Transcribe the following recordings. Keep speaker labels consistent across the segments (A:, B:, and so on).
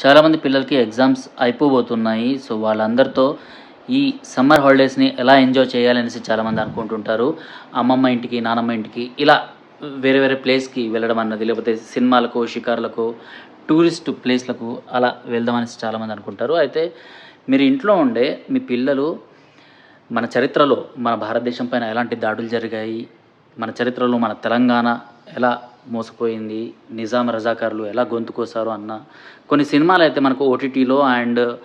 A: చాలామంది పిల్లలకి exams అయిపోబోతున్నాయి. So వాళ్ళందరితో ఈ సమ్మర్ హాలిడేస్ని ఎలా ఎంజాయ్ చేయాలనేసి చాలామంది అనుకుంటుంటారు. అమ్మమ్మ ఇంటికి నానమ్మ ఇంటికి ఇలా వేరే వేరే ప్లేస్కి వెళ్ళడం అన్నది లేకపోతే సినిమాలకు షికార్లకు టూరిస్ట్ ప్లేస్లకు అలా వెళ్దామనేసి చాలామంది అనుకుంటారు. అయితే మీరు ఇంట్లో ఉండే మీ పిల్లలు మన చరిత్రలో మన భారతదేశం పైన ఎలాంటి దాడులు జరిగాయి? మన చరిత్రలో మన తెలంగాణ ఎలా మోసపోయింది నిజాం రజాకారులు ఎలా గొంతు కోసారు అన్న. కొన్ని సినిమాలు అయితే మనకు ఓటీటీలో అండ్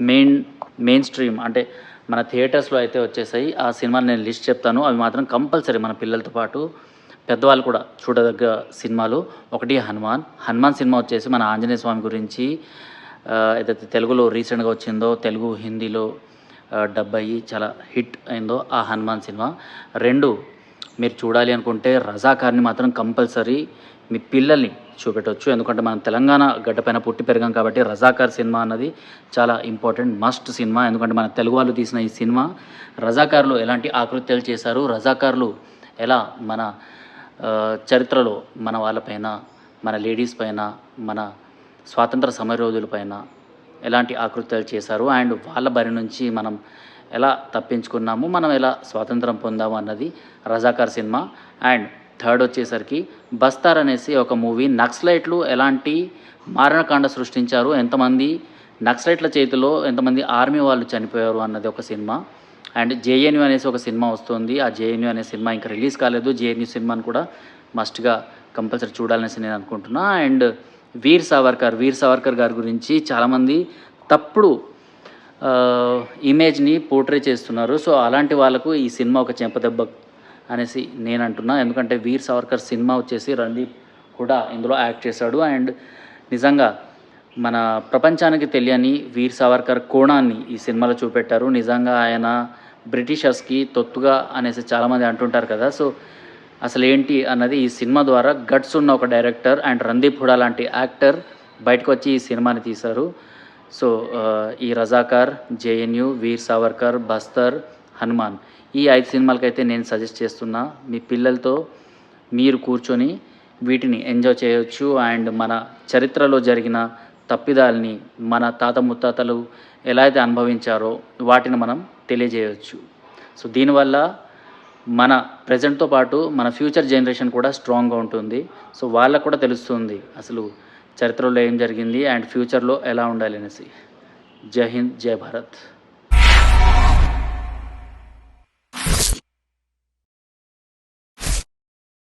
A: మెయిన్ మెయిన్ స్ట్రీమ్ అంటే మన థియేటర్స్లో అయితే వచ్చేసాయి. ఆ సినిమాలు నేను లిస్ట్ చెప్తాను. అవి మాత్రం కంపల్సరీ మన పిల్లలతో పాటు పెద్దవాళ్ళు కూడా చూడదగ్గ సినిమాలు. ఒకటి హనుమాన్. హనుమాన్ సినిమా వచ్చేసి మన ఆంజనేయ స్వామి గురించి ఏదైతే తెలుగులో రీసెంట్గా వచ్చిందో తెలుగు హిందీలో డబ్బై అయ్యి చాలా హిట్ అయిందో ఆ హనుమాన్ సినిమా. రెండు మీరు చూడాలి అనుకుంటే రజాకార్ని మాత్రం కంపల్సరీ మీ పిల్లల్ని చూపెట్టవచ్చు ఎందుకంటే మనం తెలంగాణ గడ్డపైన పుట్టి పెరిగాం కాబట్టి రజాకార్ సినిమా అన్నది చాలా ఇంపార్టెంట్ మస్ట్ సినిమా. ఎందుకంటే మన తెలుగు వాళ్ళు తీసిన ఈ సినిమా రజాకారులు ఎలాంటి ఆకృత్యాలు చేశారు రజాకారులు ఎలా మన చరిత్రలో మన వాళ్ళపైన మన లేడీస్ పైన మన స్వాతంత్ర సమరయోధుల పైన ఎలాంటి ఆకృత్యాలు చేశారు. అండ్ వాళ్ళ బరి నుంచి మనం ఎలా తప్పించుకున్నాము మనం ఎలా స్వాతంత్రం పొందాము అన్నది రజాకార్ సినిమా. అండ్ థర్డ్ వచ్చేసరికి బస్తార్ అనేసి ఒక మూవీ. నక్సలైట్లు ఎలాంటి మారణకాండ సృష్టించారు ఎంతమంది నక్సలైట్ల చేతిలో ఎంతమంది ఆర్మీ వాళ్ళు చనిపోయారు అన్నది ఒక సినిమా. అండ్ జేఎన్యూ అనేసి ఒక సినిమా వస్తుంది. ఆ జేఎన్యూ అనే సినిమా ఇంకా రిలీజ్ కాలేదు. జేఎన్యూ సినిమాని కూడా మస్ట్గా కంపల్సరీ చూడాలనేసి నేను అనుకుంటున్నా. అండ్ వీర్ సావర్కర్ వీర్ సావర్కర్ గారి గురించి చాలామంది తప్పుడు ఇమేజ్ని పోర్ట్రే చేస్తున్నారు. సో అలాంటి వాళ్ళకు ఈ సినిమా ఒక చెంపదెబ్బ అనేసి నేను అంటున్నా. ఎందుకంటే వీర్ సావర్కర్ సినిమా వచ్చేసి రణదీప్ కూడా ఇందులో యాక్ట్ చేశాడు. అండ్ నిజంగా మన ప్రపంచానికి తెలియని వీర్ సావర్కర్ కోణాన్ని ఈ సినిమాలో చూపెట్టారు. నిజంగా ఆయన బ్రిటిషర్స్కి తొత్తుగా అనేసి చాలామంది అంటుంటారు కదా. సో అసలు ఏంటి అన్నది ఈ సినిమా ద్వారా గట్స్ ఉన్న ఒక డైరెక్టర్ అండ్ రందీప్ హుడా లాంటి యాక్టర్ బయటకు వచ్చి ఈ సినిమాని తీశారు. సో uh, ఈ రజాకార్ జేఎన్యు వీర్ సావర్కర్ బస్తర్ హనుమాన్ ఈ ఐదు సినిమాలకైతే నేను సజెస్ట్ చేస్తున్నా. మీ పిల్లలతో మీరు కూర్చొని వీటిని ఎంజాయ్ చేయొచ్చు. అండ్ మన చరిత్రలో జరిగిన తప్పిదాలని మన తాత ముత్తాతలు ఎలా అయితే అనుభవించారో వాటిని మనం తెలియజేయవచ్చు సో దీనివల్ల మన ప్రజెంట్తో పాటు మన ఫ్యూచర్ జనరేషన్ కూడా స్ట్రాంగ్గా ఉంటుంది. సో వాళ్ళకు కూడా తెలుస్తుంది అసలు చరిత్రలో ఏం జరిగింది? అండ్ ఫ్యూచర్లో ఎలా ఉండాలి అనేసి. జై హింద్ జై భారత్.